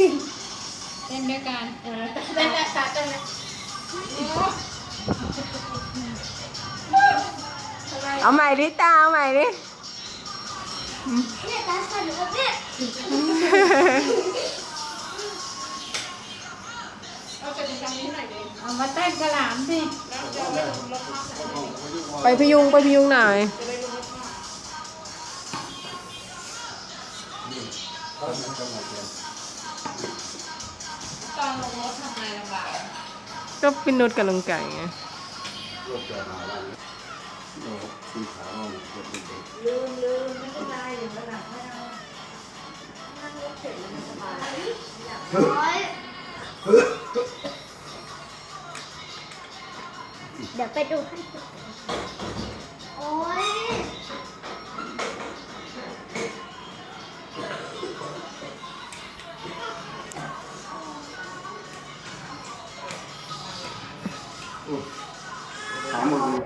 เต้นด้วยกันเออเต้นเลยค่ะเต้นเลยอะไรเอาใหม่ดิตาเอาใหม่ดิเนี่ยตาสั่นแบบเนี่ยเอากิจกรรมนี้หน่อยดิเอามาเต้นกระหลามสิแล้วจะไม่ลงรถมากไปพยุงไปพยุงหน่อยจะได้ลงรถมากต อนลงรถทำไงลำบากก็พินุดกับลุงไก่ไงลืมลืมไม่เป็นไรเดี๋ยวกระดาษให้เรานั่งรถเสร็จแล้วมันสบายร้อยเดี๋ยวไปดูให้ ถามหมดเลย